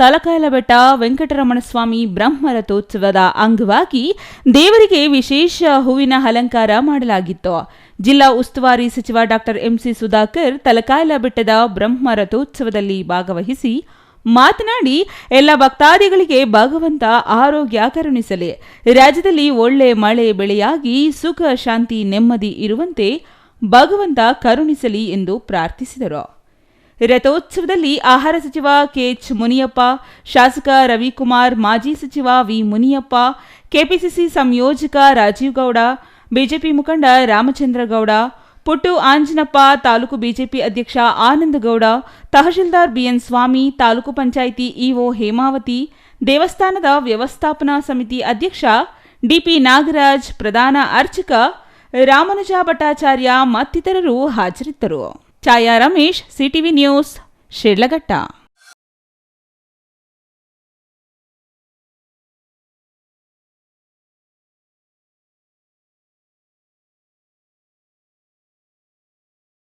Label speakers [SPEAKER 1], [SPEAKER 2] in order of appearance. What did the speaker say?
[SPEAKER 1] ತಲಕಾಯಲಬೆಟ್ಟ ವೆಂಕಟರಮಣಸ್ವಾಮಿ ಬ್ರಹ್ಮರಥೋತ್ಸವದ ಅಂಗವಾಗಿ ದೇವರಿಗೆ ವಿಶೇಷ ಹೂವಿನ ಅಲಂಕಾರ ಮಾಡಲಾಗಿತ್ತು. ಜಿಲ್ಲಾ ಉಸ್ತುವಾರಿ ಸಚಿವ ಡಾಕ್ಟರ್ ಎಂಸಿ ಸುಧಾಕರ್ ತಲಕಾಯಲ ಬೆಟ್ಟದ ಬ್ರಹ್ಮರಥೋತ್ಸವದಲ್ಲಿ ಭಾಗವಹಿಸಿ ಮಾತನಾಡಿ, ಎಲ್ಲ ಭಕ್ತಾದಿಗಳಿಗೆ ಭಗವಂತ ಆರೋಗ್ಯ ಕರುಣಿಸಲಿ. ರಾಜ್ಯದಲ್ಲಿ ಒಳ್ಳೆ ಮಳೆ ಬೆಳೆಯಾಗಿ ಸುಖ, ಶಾಂತಿ, ನೆಮ್ಮದಿ ಇರುವಂತೆ ಭಗವಂತ ಕರುಣಿಸಲಿ ಎಂದು ಪ್ರಾರ್ಥಿಸಿದರು. ರಥೋತ್ಸವದಲ್ಲಿ ಆಹಾರ ಸಚಿವ ಕೆಎಚ್ ಮುನಿಯಪ್ಪ, ಶಾಸಕ ರವಿಕುಮಾರ್, ಮಾಜಿ ಸಚಿವ ವಿ ಮುನಿಯಪ್ಪ, ಕೆಪಿಸಿಸಿ ಸಂಯೋಜಕ ರಾಜೀವ್ ಗೌಡ, ಬಿಜೆಪಿ ಮುಖಂಡ ರಾಮಚಂದ್ರ ಗೌಡ ಪುಟ್ಟು ಆಂಜನಪ್ಪ, ತಾಲೂಕು ಬಿಜೆಪಿ ಅಧ್ಯಕ್ಷ Anandagowda, tahsildar B N Swamy, taluk panchayat EO Hemavathi, ದೇವಸ್ಥಾನದ ವ್ಯವಸ್ಥಾಪನಾ ಸಮಿತಿ ಅಧ್ಯಕ್ಷ ಡಿಪಿ ನಾಗರಾಜ್, ಪ್ರಧಾನ ಅರ್ಚಕ ರಾಮನುಜ ಭಟ್ಟಾಚಾರ್ಯ ಮತ್ತಿತರರು ಹಾಜರಿದ್ದರು. Chaya Ramesh CTV news Shidlaghatta